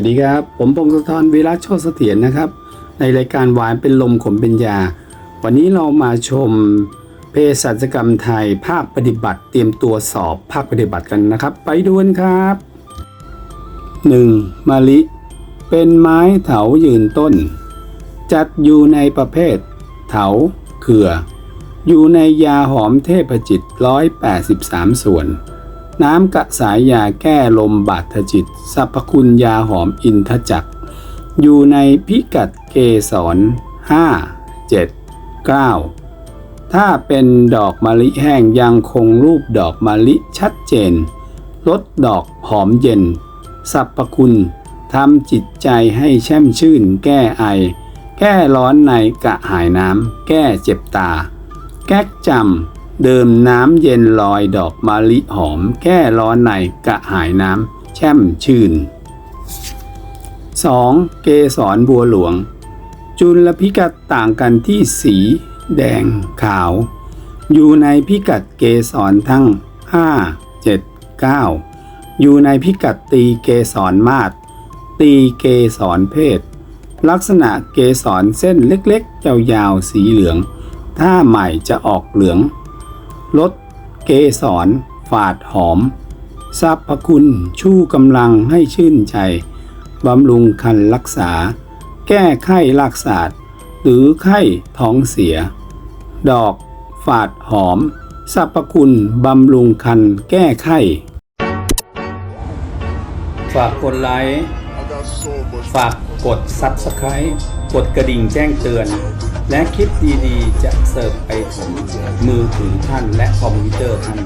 สดีครับ ผมพงศธรวีระโชติเสถียรนะครับ ในรายการหวานเป็นลมขมเป็นยา วันนี้เรามาชมเภสัชกรรมไทยภาคปฏิบัติเตรียมตัวสอบภาคปฏิบัติกันนะครับ ไปดูกันครับ 1. มะลิ เป็นไม้เถายืนต้น จัดอยู่ในประเภท เถาเขื่อ อยู่ในยาหอมเทพจิต 183 ส่วน น้ำกระสายยาแก้ลมบาดทจิตสรรพคุณยาหอมอินทจักรอยู่ในพิกัดเกสร5 7 9 ถ้าเป็นดอกมะลิแห้งยังคงรูปดอกมะลิชัดเจน ลดดอกหอมเย็นสรรพคุณทำจิตใจให้แช่มชื่น แก้ไอ แก้ร้อนในกระหายน้ำ แก้เจ็บตา แก๊กจำ ดิมน้ำเย็นลอยดอกมะลิหอม แก้ร้อนในกระหายน้ำแช่มชื่น 2. เกสรบัวหลวง จุลพิกัดต่างกันที่สี แดง ขาว อยู่ในพิกัดเกสรทั้ง 5 7 9 อยู่ในพิกัดตีเกสรมาศตีเกสรเพศ ลักษณะเกสรเส้นเล็กๆยาวๆสีเหลือง ถ้าใหม่จะออกเหลือง ลดเกสรฝาดหอมสรรพคุณชู่กำลังให้ชื่นใจ บำรุงคันรักษา แก้ไข้ลากศาสตร์หรือไข้ท้องเสีย ดอก ฝาดหอมสรรพคุณ บำรุงคันแก้ไข้ ฝากกดไลค์ ฝากกด Subscribe กดกระดิ่งแจ้งเตือน และคลิปดีๆ จะเสิร์ฟไปถึงมือถือท่านและคอมพิวเตอร์ท่าน